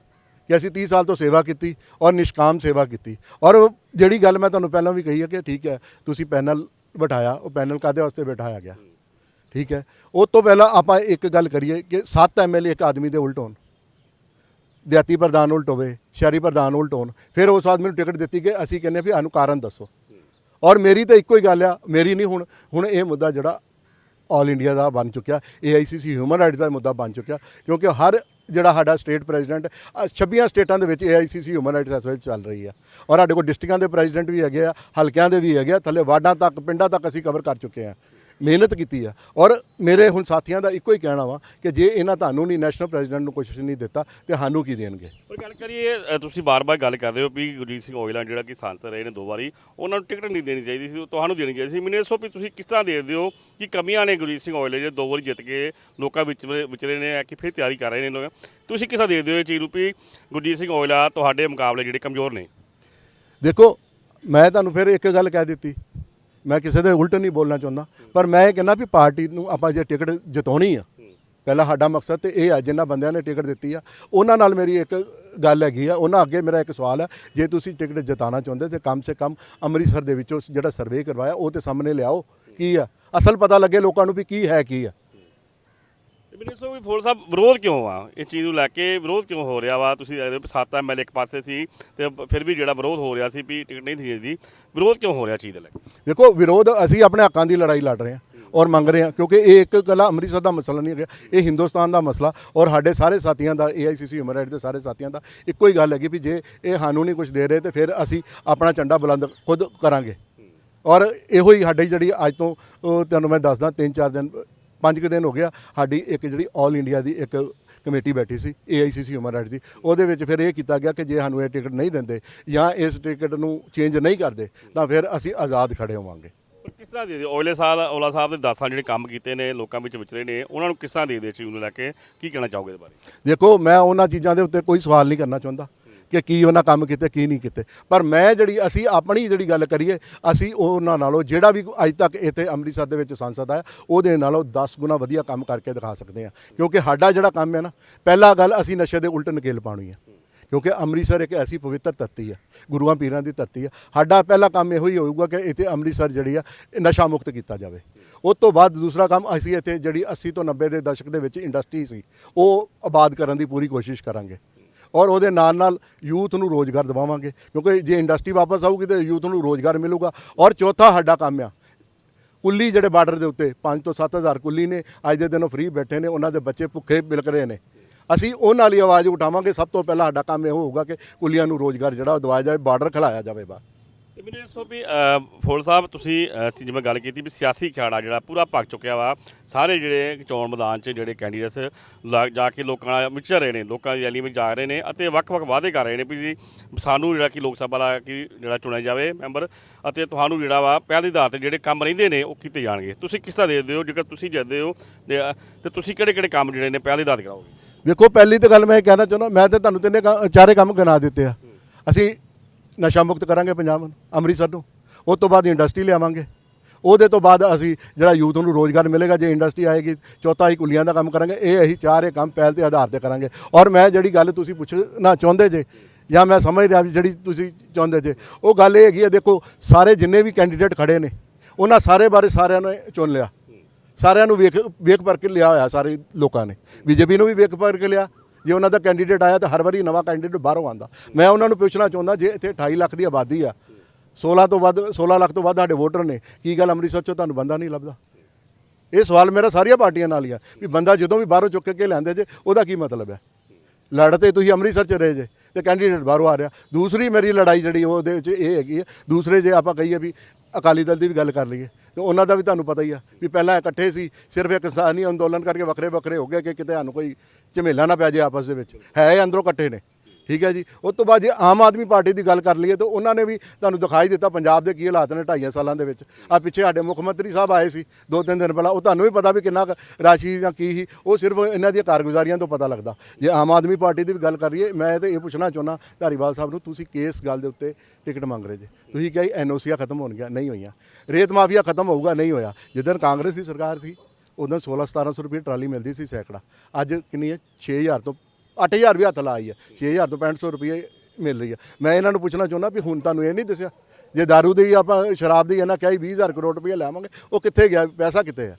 ਕਿ ਅਸੀਂ 30 ਸਾਲ ਤੋਂ ਸੇਵਾ ਕੀਤੀ ਔਰ ਨਿਸ਼ਕਾਮ ਸੇਵਾ ਕੀਤੀ। ਔਰ ਉਹ ਜਿਹੜੀ ਗੱਲ ਮੈਂ ਤੁਹਾਨੂੰ ਪਹਿਲਾਂ ਵੀ ਕਹੀ ਹੈ ਕਿ ਠੀਕ ਹੈ ਤੁਸੀਂ ਪੈਨਲ ਬਿਠਾਇਆ ਉਹ ਪੈਨਲ ਕਾਦੇ ਵਾਸਤੇ ਬਿਠਾਇਆ ਗਿਆ? ਠੀਕ ਹੈ। ਉਹ ਤੋਂ ਪਹਿਲਾਂ ਆਪਾਂ ਇੱਕ ਗੱਲ ਕਰੀਏ ਕਿ 7 ਐਮਐਲਏ ਇੱਕ ਆਦਮੀ ਦੇ ਉਲਟ ਹੋਣ। ਦਿਹਾਤੀ ਪ੍ਰਧਾਨ ਉਲਟ ਹੋਵੇ, ਸ਼ਹਿਰੀ ਪ੍ਰਧਾਨ ਉਲਟ ਹੋਣ, ਫਿਰ ਉਸ ਆਦਮੀ ਨੂੰ ਟਿਕਟ ਦਿੱਤੀ ਕਿ ਅਸੀਂ ਕਹਿੰਦੇ ਵੀ ਸਾਨੂੰ ਕਾਰਨ ਦੱਸੋ। ਔਰ ਮੇਰੀ ਤਾਂ ਇੱਕੋ ਹੀ ਗੱਲ ਆ, ਮੇਰੀ ਨਹੀਂ ਹੁਣ ਹੁਣ ਇਹ ਮੁੱਦਾ ਜਿਹੜਾ ਆਲ ਇੰਡੀਆ ਦਾ ਬਣ ਚੁੱਕਿਆ ਏਆਈਸੀਸੀ ਹਿਊਮਨ ਰਾਈਟਸ ਦਾ ਮੁੱਦਾ ਬਣ ਚੁੱਕਿਆ, ਕਿਉਂਕਿ ਹਰ ਜਿਹੜਾ ਸਾਡਾ ਸਟੇਟ ਪ੍ਰੈਜ਼ੀਡੈਂਟ 26 ਸਟੇਟਾਂ ਦੇ ਵਿੱਚ ਏਆਈਸੀਸੀ ਹਿਊਮਨ ਰਾਈਟਸ ਐਸੋਸੀਏਸ਼ਨ ਚੱਲ ਰਹੀ ਆ। ਔਰ ਸਾਡੇ ਕੋਲ ਡਿਸਟ੍ਰਿਕਟਾਂ ਦੇ ਪ੍ਰੈਜ਼ੀਡੈਂਟ ਵੀ ਹੈਗੇ ਆ, ਹਲਕਿਆਂ ਦੇ ਵੀ ਹੈਗੇ ਆ, ਥੱਲੇ ਵਾਰਡਾਂ ਤੱਕ, ਪਿੰਡਾਂ ਤੱਕ ਅਸੀਂ ਕਵਰ ਕਰ ਚੁੱਕੇ ਆ। ਮਿਹਨਤ ਕੀਤੀ ਆ। ਔਰ ਮੇਰੇ ਹੁਣ ਸਾਥੀਆਂ ਦਾ ਇੱਕੋ ਹੀ ਕਹਿਣਾ ਵਾ ਕਿ ਜੇ ਇਹਨਾਂ ਤੁਹਾਨੂੰ ਨਹੀਂ ਨੈਸ਼ਨਲ ਪ੍ਰੈਜ਼ੀਡੈਂਟ ਨੂੰ ਕੁਝ ਨਹੀਂ ਦਿੱਤਾ ਤੇ ਸਾਨੂੰ ਕੀ ਦੇਣਗੇ? ਪਰ ਗੱਲ ਕਰੀਏ ਅ, ਤੁਸੀਂ ਬਾਰ-ਬਾਰ ਗੱਲ ਕਰ ਰਹੇ ਹੋ ਵੀ ਗੁਰਜੀਤ ਸਿੰਘ ਔਜਲਾ ਜਿਹੜਾ ਕਿ ਸਾਂਸਦ ਰਹੇ ਨੇ ਦੋ ਵਾਰੀ ਉਹਨਾਂ ਨੂੰ ਟਿਕਟ ਨਹੀਂ ਦੇਣੀ ਚਾਹੀਦੀ ਸੀ ਉਹ ਤੁਹਾਨੂੰ ਦੇਣੀ ਚਾਹੀਦੀ ਸੀ ਮੈਨੂੰ ਇਹ ਦੱਸੋ ਵੀ ਤੁਸੀਂ ਕਿਸ ਤਰ੍ਹਾਂ ਦੇਖਦੇ ਹੋ ਕਿ ਕਮੀਆਂ ਨੇ ਗੁਰਜੀਤ ਸਿੰਘ ਔਜਲੇ ਜਿਹੜੇ ਦੋ ਵਾਰੀ ਜਿੱਤ ਕੇ ਲੋਕਾਂ ਵਿੱਚ ਵਿਚਰੇ ਨੇ ਕਿ ਫਿਰ ਤਿਆਰੀ ਕਰ ਰਹੇ ਨੇ ਲੋਕ। ਤੁਸੀਂ ਕਿਸ ਤਰ੍ਹਾਂ ਦੇਖਦੇ ਹੋ ਇਹ ਚੀਜ਼ ਨੂੰ ਵੀ ਗੁਰਜੀਤ ਸਿੰਘ ਔਜਲਾ ਤੁਹਾਡੇ ਮੁਕਾਬਲੇ ਜਿਹੜੇ ਕਮਜ਼ੋਰ ਨੇ? ਦੇਖੋ ਮੈਂ ਤੁਹਾਨੂੰ ਫਿਰ ਇੱਕ ਗੱਲ ਕਹਿ ਦਿੱਤੀ। ਮੈਂ ਕਿਸੇ ਦੇ ਉਲਟ ਨਹੀਂ ਬੋਲਣਾ ਚਾਹੁੰਦਾ। ਪਰ ਮੈਂ ਇਹ ਕਹਿੰਦਾ ਵੀ ਪਾਰਟੀ ਨੂੰ ਆਪਾਂ ਜੇ ਟਿਕਟ ਜਿਤਾਉਣੀ ਆ, ਪਹਿਲਾ ਸਾਡਾ ਮਕਸਦ ਤੇ ਇਹ ਆ ਜਿਨ੍ਹਾਂ ਬੰਦਿਆਂ ਨੇ ਟਿਕਟ ਦਿੱਤੀ ਆ, ਉਹਨਾਂ ਨਾਲ ਮੇਰੀ ਇੱਕ ਗੱਲ ਹੈਗੀ ਆ, ਉਹਨਾਂ ਅੱਗੇ ਮੇਰਾ ਇੱਕ ਸਵਾਲ ਹੈ ਜੇ ਤੁਸੀਂ ਟਿਕਟ ਜਿਤਾਉਣਾ ਚਾਹੁੰਦੇ ਤੇ ਕਮ ਸੇ ਕਮ ਅੰਮ੍ਰਿਤਸਰ ਦੇ ਵਿੱਚੋਂ ਜਿਹੜਾ ਸਰਵੇ ਕਰਵਾਇਆ, ਉਹ ਤੇ ਸਾਹਮਣੇ ਲਿਆਓ, ਕੀ ਆ? ਅਸਲ ਪਤਾ ਲੱਗੇ ਲੋਕਾਂ ਨੂੰ ਵੀ ਕੀ ਹੈ, ਕੀ ਆ? ਦੱਸੋ ਵੀ ਫੋਲ ਸਾਹਿਬ ਵਿਰੋਧ ਕਿਉਂ ਆ? ਇਹ ਚੀਜ਼ ਨੂੰ ਲੈ ਕੇ ਵਿਰੋਧ ਕਿਉਂ ਹੋ ਰਿਹਾ ਵਾ? ਤੁਸੀਂ ਇਹਦੇ ਸੱਤ ਐਮਐਲਏ ਇੱਕ ਪਾਸੇ ਸੀ ਤੇ ਫਿਰ ਵੀ ਜਿਹੜਾ ਵਿਰੋਧ ਹੋ ਰਿਹਾ ਸੀ ਵੀ ਟਿਕਟ ਨਹੀਂ ਸੀ ਦੀ ਵਿਰੋਧ ਕਿਉਂ ਹੋ ਰਿਹਾ ਚੀਜ਼ ਦੇ ਲੈ ਕੇ? ਦੇਖੋ, ਵਿਰੋਧ ਅਸੀਂ ਆਪਣੇ ਹੱਕਾਂ ਦੀ ਲੜਾਈ ਲੜ ਰਹੇ ਹਾਂ ਔਰ ਮੰਗ ਰਹੇ ਹਾਂ, ਕਿਉਂਕਿ ਇਹ ਇੱਕ ਕੱਲਾ ਅੰਮ੍ਰਿਤਸਰ ਦਾ ਮਸਲਾ ਨਹੀਂ ਹੈਗਾ। ਇਹ ਹਿੰਦੁਸਤਾਨ ਦਾ ਮਸਲਾ ਔਰ ਸਾਡੇ ਸਾਰੇ ਸਾਥੀਆਂ ਦਾ ਏਆਈਸੀਸੀ ਹਿਊਮਨ ਰਾਈਟ ਦੇ ਸਾਰੇ ਸਾਥੀਆਂ ਦਾ ਇੱਕੋ ਹੀ ਗੱਲ ਹੈਗੀ ਵੀ ਜੇ ਇਹ ਸਾਨੂੰ ਨਹੀਂ ਕੁਝ ਦੇ ਰਹੇ ਤੇ ਫਿਰ ਅਸੀਂ ਆਪਣਾ ਝੰਡਾ ਬੁਲੰਦ ਖੁਦ ਕਰਾਂਗੇ। ਔਰ ਇਹੋ ਹੀ ਸਾਡੀ ਜਿਹੜੀ ਅੱਜ ਤੋਂ ਤੁਹਾਨੂੰ ਮੈਂ ਦੱਸਦਾ, ਤਿੰਨ ਚਾਰ ਦਿਨ ਪੰਜ ਕੁ ਦਿਨ ਹੋ ਗਿਆ ਸਾਡੀ ਇੱਕ ਜਿਹੜੀ ਆਲ ਇੰਡੀਆ ਦੀ ਇੱਕ ਕਮੇਟੀ ਬੈਠੀ ਸੀ ਏਆਈਸੀਸੀ ਹਿਊਮਨ ਰਾਈਟਸ ਦੀ। ਉਹਦੇ ਵਿੱਚ ਫਿਰ ਇਹ ਕੀਤਾ ਗਿਆ ਕਿ ਜੇ ਸਾਨੂੰ ਇਹ ਟਿਕਟ ਨਹੀਂ ਦਿੰਦੇ ਜਾਂ ਇਸ ਟਿਕਟ ਨੂੰ ਚੇਂਜ ਨਹੀਂ ਕਰਦੇ ਤਾਂ ਫਿਰ ਅਸੀਂ ਆਜ਼ਾਦ ਖੜੇ ਹੋਵਾਂਗੇ। ਕਿਸ ਤਰ੍ਹਾਂ ਦੇ ਦੇ ਔਲੇ ਸਾਹਿਬ ਔਲਾ ਸਾਹਿਬ ਦੇ 10 ਸਾਲ ਜਿਹੜੇ ਕੰਮ ਕੀਤੇ ਨੇ ਲੋਕਾਂ ਵਿੱਚ ਵਿਚਰੇ ਨੇ ਉਹਨਾਂ ਨੂੰ ਕਿਸ ਤਰ੍ਹਾਂ ਦੇ ਦੇ ਚੀਜ਼ ਨੂੰ ਲੈ ਕੇ? ਕੀ ਕਹਿਣਾ ਚਾਹੋਗੇ ਇਸ ਬਾਰੇ? ਦੇਖੋ ਮੈਂ ਉਹਨਾਂ ਚੀਜ਼ਾਂ ਦੇ ਉੱਤੇ ਕੋਈ ਸਵਾਲ ਨਹੀਂ ਕਰਨਾ ਚਾਹੁੰਦਾ। ਕਿ ਕੀ ਉਹਨਾਂ ਕੰਮ ਕੀਤੇ, ਕੀ ਨਹੀਂ ਕੀਤੇ। ਪਰ ਮੈਂ ਜਿਹੜੀ, ਅਸੀਂ ਆਪਣੀ ਜਿਹੜੀ ਗੱਲ ਕਰੀਏ, ਅਸੀਂ ਉਹਨਾਂ ਨਾਲੋਂ ਜਿਹੜਾ ਵੀ ਅੱਜ ਤੱਕ ਇੱਥੇ ਅੰਮ੍ਰਿਤਸਰ ਦੇ ਵਿੱਚ ਸੰਸਦ ਆਇਆ, ਉਹਦੇ ਨਾਲੋਂ 10 ਗੁਣਾ ਵਧੀਆ ਕੰਮ ਕਰਕੇ ਦਿਖਾ ਸਕਦੇ ਹਾਂ। ਕਿਉਂਕਿ ਸਾਡਾ ਜਿਹੜਾ ਕੰਮ ਹੈ ਨਾ, ਪਹਿਲਾ ਗੱਲ ਅਸੀਂ ਨਸ਼ੇ ਦੇ ਉਲਟ ਨਕੇਲ ਪਾਉਣੀ ਹੈ। ਕਿਉਂਕਿ ਅੰਮ੍ਰਿਤਸਰ ਇੱਕ ਐਸੀ ਪਵਿੱਤਰ ਧਰਤੀ ਆ ਗੁਰੂਆਂ ਪੀਰਾਂ ਦੀ ਧਰਤੀ ਆ ਸਾਡਾ ਪਹਿਲਾ ਕੰਮ ਇਹੋ ਹੀ ਹੋਊਗਾ ਕਿ ਇੱਥੇ ਅੰਮ੍ਰਿਤਸਰ ਜਿਹੜੀ ਆ, ਨਸ਼ਾ ਮੁਕਤ ਕੀਤਾ ਜਾਵੇ। ਉਸ ਤੋਂ ਬਾਅਦ ਦੂਸਰਾ ਕੰਮ ਅਸੀਂ ਇੱਥੇ ਜਿਹੜੀ 80 ਤੋਂ 90 ਦੇ ਦਸ਼ਕ ਦੇ ਵਿੱਚ ਇੰਡਸਟਰੀ ਸੀ, ਉਹ ਆਬਾਦ ਕਰਨ ਦੀ ਪੂਰੀ ਕੋਸ਼ਿਸ਼ ਕਰਾਂਗੇ। ਔਰ ਉਹਦੇ ਨਾਲ ਨਾਲ ਯੂਥ ਨੂੰ ਰੋਜ਼ਗਾਰ ਦਿਵਾਵਾਂਗੇ। ਕਿਉਂਕਿ ਜੇ ਇੰਡਸਟਰੀ ਵਾਪਸ ਆਊਗੀ ਤੇ ਯੂਥ ਨੂੰ ਰੋਜ਼ਗਾਰ ਮਿਲੂਗਾ। ਔਰ ਚੌਥਾ ਸਾਡਾ ਕੰਮ ਆ। ਕੁੱਲੀ ਜਿਹੜੇ ਬਾਰਡਰ ਦੇ ਉੱਤੇ 5 ਤੋਂ 7000 ਕੁੱਲੀ ਨੇ, ਅੱਜ ਦੇ ਦਿਨ ਉਹ ਫ੍ਰੀ ਬੈਠੇ ਨੇ, ਉਹਨਾਂ ਦੇ ਬੱਚੇ ਭੁੱਖੇ ਬਿਲਕ ਰਹੇ ਨੇ। ਅਸੀਂ ਉਹਨਾਂ ਲਈ ਆਵਾਜ਼ ਉਠਾਵਾਂਗੇ। ਸਭ ਤੋਂ ਪਹਿਲਾਂ ਸਾਡਾ ਕੰਮ ਇਹ ਹੋਊਗਾ ਕਿ ਕੁੱਲੀਆਂ ਨੂੰ ਰੋਜ਼ਗਾਰ ਜਿਹੜਾ ਉਹ ਦਿਵਾਇਆ ਜਾਵੇ, ਬਾਰਡਰ ਖਿਲਾਇਆ ਜਾਵੇ ਬਾ ਤੇ ਮੈਨੂੰ ਦੱਸੋ ਵੀ ਅ, ਫੋਲ ਸਾਹਿਬ ਤੁਸੀਂ ਅਸੀਂ ਜਿਵੇਂ ਗੱਲ ਕੀਤੀ ਵੀ ਸਿਆਸੀ ਖਿਆੜਾ ਜਿਹੜਾ ਪੂਰਾ ਭੱਗ ਚੁੱਕਿਆ ਵਾ। ਸਾਰੇ ਜਿਹੜੇ ਚੋਣ ਮੈਦਾਨ 'ਚ ਜਿਹੜੇ ਕੈਂਡੀਡੇਟਸ ਲਾ- ਜਾ ਕੇ ਲੋਕਾਂ ਨਾਲ ਵਿਚਰ ਰਹੇ ਨੇ ਲੋਕਾਂ ਦੀ ਰੈਲੀ ਵਿੱਚ ਜਾ ਰਹੇ ਨੇ ਅਤੇ ਵੱਖ-ਵੱਖ ਵਾਅਦੇ ਕਰ ਰਹੇ ਨੇ ਵੀ ਜੀ ਸਾਨੂੰ ਜਿਹੜਾ ਕਿ ਲੋਕ ਸਭਾ ਦਾ ਕਿ ਜਿਹੜਾ ਚੁਣਿਆ ਜਾਵੇ ਮੈਂਬਰ ਅਤੇ ਤੁਹਾਨੂੰ ਜਿਹੜਾ ਵਾ ਪਹਿਲੇ ਦੇ ਆਧਾਰ ਤੇ ਜਿਹੜੇ ਕੰਮ ਰਹਿੰਦੇ ਨੇ ਉਹ ਕੀਤੇ ਜਾਣਗੇ। ਤੁਸੀਂ ਕਿਸ ਤਰ੍ਹਾਂ ਦੇਖਦੇ ਹੋ? ਜੇਕਰ ਤੁਸੀਂ ਜਿੱਤਦੇ ਹੋ ਤੇ, ਅ, ਤੁਸੀਂ ਕਿਹੜੇ-ਕਿਹੜੇ ਕੰਮ ਜਿਹੜੇ ਨੇ ਪਹਿਲੇ ਆਧਾਰ ਤੇ ਕਰਾਓਗੇ? ਵੇਖੋ ਪਹਿਲੀ ਤਾਂ ਗੱਲ ਮੈਂ ਇਹ ਕਹਿਣਾ ਚਾਹੁੰਦਾ ਮੈਂ ਤਾਂ ਤੁਹਾਨੂੰ ਤਿੰਨੇ ਕ- ਚਾਰੇ ਕੰਮ ਗਿਣਾ ਦਿੱਤੇ ਆ। ਅਸੀਂ ਨਸ਼ਾ ਮੁਕਤ ਕਰਾਂਗੇ ਪੰਜਾਬ ਨੂੰ, ਅੰਮ੍ਰਿਤਸਰ ਨੂੰ। ਉਸ ਤੋਂ ਬਾਅਦ ਇੰਡਸਟਰੀ ਲਿਆਵਾਂਗੇ। ਉਹਦੇ ਤੋਂ ਬਾਅਦ ਅਸੀਂ ਜਿਹੜਾ ਯੂਥ ਨੂੰ ਰੋਜ਼ਗਾਰ ਮਿਲੇਗਾ, ਜੇ ਇੰਡਸਟਰੀ ਆਏਗੀ, ਚੌਥਾ ਹੀ ਕੁਲੀਆਂ ਦਾ ਕੰਮ ਕਰਾਂਗੇ। ਇਹ ਅਸੀਂ ਚਾਰੇ ਕੰਮ ਪਹਿਲ ਤੇ ਆਧਾਰ ਤੇ ਕਰਾਂਗੇ। ਔਰ ਮੈਂ ਜਿਹੜੀ ਗੱਲ ਤੁਸੀਂ ਪੁੱਛਣਾ ਚਾਹੁੰਦੇ ਜੇ, ਜਾਂ ਮੈਂ ਸਮਝ ਰਿਹਾ ਵੀ ਜਿਹੜੀ ਤੁਸੀਂ ਚਾਹੁੰਦੇ ਜੇ, ਉਹ ਗੱਲ ਇਹ ਹੈਗੀ ਹੈ, ਦੇਖੋ, ਸਾਰੇ ਜਿੰਨੇ ਵੀ ਕੈਂਡੀਡੇਟ ਖੜੇ ਨੇ, ਉਹਨਾਂ ਸਾਰੇ ਬਾਰੇ ਸਾਰਿਆਂ ਨੇ ਚੁਣ ਲਿਆ। ਸਾਰਿਆਂ ਨੂੰ ਵੇਖ ਵੇਖ ਪਰ ਕੇ ਲਿਆ ਹੋਇਆ ਸਾਰੇ ਲੋਕਾਂ ਨੇ। ਬੀਜੇਪੀ ਨੂੰ ਵੀ ਵੇਖ ਪਰ ਕੇ ਲਿਆ ਜੇ ਉਹਨਾਂ ਦਾ ਕੈਂਡੀਡੇਟ ਆਇਆ ਤਾਂ ਹਰ ਵਾਰੀ ਨਵਾਂ ਕੈਂਡੀਡੇਟ ਬਾਹਰੋਂ ਆਂਦਾ ਮੈਂ ਉਹਨਾਂ ਨੂੰ ਪੁੱਛਣਾ ਚਾਹੁੰਦਾ, ਜੇ ਇੱਥੇ 28 ਲੱਖ ਦੀ ਆਬਾਦੀ ਆ 16 ਤੋਂ ਵੱਧ 16 ਲੱਖ ਤੋਂ ਵੱਧ ਸਾਡੇ ਵੋਟਰ ਨੇ, ਕੀ ਗੱਲ ਅੰਮ੍ਰਿਤਸਰ ਚੋਂ ਤੁਹਾਨੂੰ ਬੰਦਾ ਨਹੀਂ ਲੱਭਦਾ? ਇਹ ਸਵਾਲ ਮੇਰਾ ਸਾਰੀਆਂ ਪਾਰਟੀਆਂ ਨਾਲ ਹੀ ਆ, ਵੀ ਬੰਦਾ ਜਦੋਂ ਵੀ ਬਾਹਰੋਂ ਚੁੱਕ ਕੇ ਲਿਆਂਦੇ ਜੇ, ਉਹਦਾ ਕੀ ਮਤਲਬ ਹੈ ਲੜ ਤੇ ਤੁਸੀਂ ਅੰਮ੍ਰਿਤਸਰ ਚ ਰਹੇ ਜੇ, ਤੇ ਕੈਂਡੀਡੇਟ ਬਾਹਰੋਂ ਆ ਰਿਹਾ। ਦੂਸਰੀ ਮੇਰੀ ਲੜਾਈ ਜਿਹੜੀ ਉਹਦੇ ਵਿੱਚ ਇਹ ਹੈਗੀ ਹੈ ਦੂਸਰੇ ਜੇ ਆਪਾਂ ਕਹੀਏ ਵੀ ਅਕਾਲੀ ਦਲ ਦੀ ਵੀ ਗੱਲ ਕਰ ਲਈਏ। ਤੇ ਉਹਨਾਂ ਦਾ ਵੀ ਤੁਹਾਨੂੰ ਪਤਾ ਹੀ ਆ ਵੀ ਪਹਿਲਾਂ ਇਕੱਠੇ ਸੀ, ਸਿਰਫ ਇੱਕ ਕਿਸਾਨੀ ਅੰਦੋਲਨ ਕਰਕੇ ਵੱਖਰੇ ਵੱਖਰੇ ਹੋ ਗਏ ਕਿ ਕਿਤੇ ਸਾਨੂੰ ਕੋਈ ਝਮੇਲਾ ਨਾ ਪੈ ਜਾਏ ਆਪਸ ਦੇ ਵਿੱਚ। ਹੈ ਇਹ ਅੰਦਰੋਂ ਇਕੱਠੇ ਨੇ। ਠੀਕ ਹੈ ਜੀ। ਉਸ ਤੋਂ ਬਾਅਦ ਜੇ ਆਮ ਆਦਮੀ ਪਾਰਟੀ ਦੀ ਗੱਲ ਕਰ ਲਈਏ ਤਾਂ ਉਹਨਾਂ ਨੇ ਵੀ ਤੁਹਾਨੂੰ ਦਿਖਾਈ ਦਿੱਤਾ ਪੰਜਾਬ ਦੇ ਕੀ ਹਾਲਾਤ ਨੇ ਢਾਈਆਂ ਸਾਲਾਂ ਦੇ ਵਿੱਚ। ਆ ਪਿੱਛੇ ਸਾਡੇ ਮੁੱਖ ਮੰਤਰੀ ਸਾਹਿਬ ਆਏ ਸੀ ਦੋ ਤਿੰਨ ਦਿਨ ਪਹਿਲਾਂ। ਉਹ ਤੁਹਾਨੂੰ ਵੀ ਪਤਾ ਵੀ ਕਿੰਨਾ ਕੁ ਰਾਸ਼ੀ ਜਾਂ ਕੀ ਸੀ। ਉਹ ਸਿਰਫ ਇਹਨਾਂ ਦੀਆਂ ਕਾਰਗੁਜ਼ਾਰੀਆਂ ਤੋਂ ਪਤਾ ਲੱਗਦਾ। ਜੇ ਆਮ ਆਦਮੀ ਪਾਰਟੀ ਦੀ ਵੀ ਗੱਲ ਕਰੀਏ ਮੈਂ ਤਾਂ ਇਹ ਪੁੱਛਣਾ ਚਾਹੁੰਦਾ ਧਾਰੀਵਾਲ ਸਾਹਿਬ ਨੂੰ, ਤੁਸੀਂ ਕਿਸ ਗੱਲ ਦੇ ਉੱਤੇ ਟਿਕਟ ਮੰਗ ਰਹੇ ਜੇ? ਤੁਸੀਂ ਕਿਹਾ ਐਨਓਸੀਆ ਖਤਮ ਹੋਣਗੀਆਂ, ਨਹੀਂ ਹੋਈਆਂ। ਰੇਤ ਮਾਫੀਆ ਖਤਮ ਹੋਊਗਾ, ਨਹੀਂ ਹੋਇਆ। ਜਿੱਦਣ ਕਾਂਗਰਸ ਦੀ ਸਰਕਾਰ ਸੀ, ਉਦੋਂ 16 1700 ਰੁਪਏ ਟਰਾਲੀ ਮਿਲਦੀ ਸੀ ਸੈਕੜਾ। ਅੱਜ ਕਿੰਨੀ ਹੈ? 6000 ਤੋਂ 8000 ਵੀ ਹੱਥ ਲਾਈ ਹੈ 6000 ਤੋਂ 6500 ਰੁਪਏ ਮਿਲ ਰਹੀ ਹੈ ਮੈਂ ਇਹਨਾਂ ਨੂੰ ਪੁੱਛਣਾ ਚਾਹੁੰਦਾ ਵੀ ਹੁਣ ਤੁਹਾਨੂੰ ਇਹ ਨਹੀਂ ਦੱਸਿਆ? ਜੇ दारू ਦੀ ਆਪਾਂ ਸ਼ਰਾਬ ਦੀ ਇਹਨਾਂ ਕਿਹਾ 20000 ਕਰੋੜ ਰੁਪਏ ਲੈਵਾਂਗੇ ਉਹ ਕਿੱਥੇ ਗਿਆ, ਪੈਸਾ ਕਿੱਥੇ ਹੈ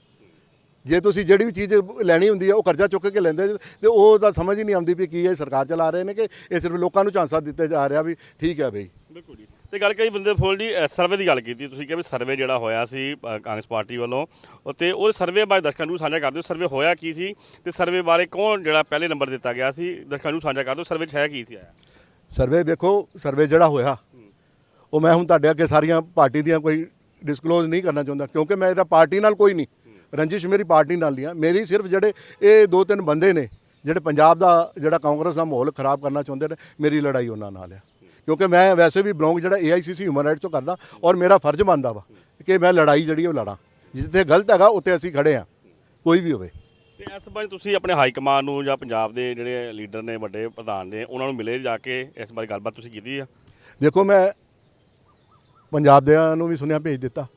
ਜੇ ਤੁਸੀਂ ਜਿਹੜੀ ਵੀ ਚੀਜ਼ ਲੈਣੀ ਹੁੰਦੀ ਹੈ ਉਹ ਕਰਜ਼ਾ ਚੁੱਕ ਕੇ ਲੈਂਦੇ ਜੇ, ਤੇ ਉਹ ਤਾਂ ਸਮਝ ਹੀ ਨਹੀਂ ਆਉਂਦੀ ਵੀ ਕੀ ਇਹ ਸਰਕਾਰ ਚਲਾ ਰਹੇ ਨੇ ਕਿ ਇਹ ਸਿਰਫ ਲੋਕਾਂ ਨੂੰ ਝਾਂਸਾ ਦਿੱਤੇ ਜਾ ਰਿਹਾ ਵੀ ਠੀਕ ਹੈ ਬਈ। ਬਿਲਕੁਲ ਜੀ। ਤੇ ਗੱਲ ਕਰੀ ਬੰਦੇ ਫੋਲ ਜੀ ਸਰਵੇ ਦੀ ਗੱਲ ਕੀਤੀ ਤੁਸੀਂ ਕਿਹਾ ਵੀ ਸਰਵੇ ਜਿਹੜਾ ਹੋਇਆ ਸੀ ਅ, ਕਾਂਗਰਸ ਪਾਰਟੀ ਵੱਲੋਂ। ਤੇ ਉਹ ਸਰਵੇ ਬਾਰੇ ਦਰਸ਼ਕਾਂ ਨੂੰ ਸਾਂਝਾ ਕਰ ਦਿਓ ਸਰਵੇ ਹੋਇਆ ਕੀ ਸੀ ਤੇ ਸਰਵੇ ਬਾਰੇ ਕੌਣ ਜਿਹੜਾ ਪਹਿਲੇ ਨੰਬਰ ਦਿੱਤਾ ਗਿਆ ਸੀ ਦਰਸ਼ਕਾਂ ਨੂੰ ਸਾਂਝਾ ਕਰ ਦਿਓ ਸਰਵੇ 'ਚ ਹੈ ਕੀ ਸੀ ਆਇਆ? ਸਰਵੇ ਵੇਖੋ ਸਰਵੇ ਜਿਹੜਾ ਹੋਇਆ ਉਹ ਮੈਂ ਹੁਣ ਤੁਹਾਡੇ ਅੱਗੇ ਸਾਰੀਆਂ ਪਾਰਟੀ ਦੀਆਂ ਕੋਈ ਡਿਸਕਲੋਜ਼ ਨਹੀਂ ਕਰਨਾ ਚਾਹੁੰਦਾ ਕਿਉਂਕਿ ਮੇਰਾ ਪਾਰਟੀ ਨਾਲ ਕੋਈ ਨਹੀਂ। ਰੰਜਿਸ਼ ਮੇਰੀ ਪਾਰਟੀ ਨਾਲ ਨਹੀਂ ਆ ਮੇਰੀ ਸਿਰਫ ਜਿਹੜੇ ਇਹ ਦੋ ਤਿੰਨ ਬੰਦੇ ਨੇ ਜਿਹੜੇ ਪੰਜਾਬ ਦਾ ਜਿਹੜਾ ਕਾਂਗਰਸ ਦਾ ਮਾਹੌਲ ਖਰਾਬ ਕਰਨਾ ਚਾਹੁੰਦੇ ਨੇ ਮੇਰੀ ਲੜਾਈ ਉਹਨਾਂ ਨਾਲ ਆ। ਕਿਉਂਕਿ ਮੈਂ ਵੈਸੇ ਵੀ ਬਿਲੋਂਗ ਜਿਹੜਾ ਏਆਈਸੀਸੀ ਹਿਊਮਨ ਰਾਈਟਸ ਤੋਂ ਕਰਦਾ ਔਰ ਮੇਰਾ ਫਰਜ਼ ਬਣਦਾ ਵਾ ਕਿ ਮੈਂ ਲੜਾਈ ਜਿਹੜੀ ਉਹ ਲੜਾਂ। ਜਿੱਥੇ ਗਲਤ ਹੈਗਾ ਉੱਥੇ ਅਸੀਂ ਖੜੇ ਆ। ਕੋਈ ਵੀ ਹੋਵੇ। ਤੇ ਇਸ ਬਾਰੇ ਤੁਸੀਂ ਆਪਣੇ ਹਾਈ ਕਮਾਂਡ ਨੂੰ ਜਾਂ ਪੰਜਾਬ ਦੇ ਜਿਹੜੇ ਲੀਡਰ ਨੇ ਵੱਡੇ ਪ੍ਰਧਾਨ ਨੇ ਉਹਨਾਂ ਨੂੰ ਮਿਲੇ ਜਾ ਕੇ ਇਸ ਬਾਰੇ ਗੱਲਬਾਤ ਤੁਸੀਂ ਕੀਤੀ ਆ? ਦੇਖੋ ਮੈਂ ਪੰਜਾਬ ਦਿਆਂ ਨੂੰ ਵੀ ਸੁਨੇਹਾ ਭੇਜ ਦਿੱਤਾ।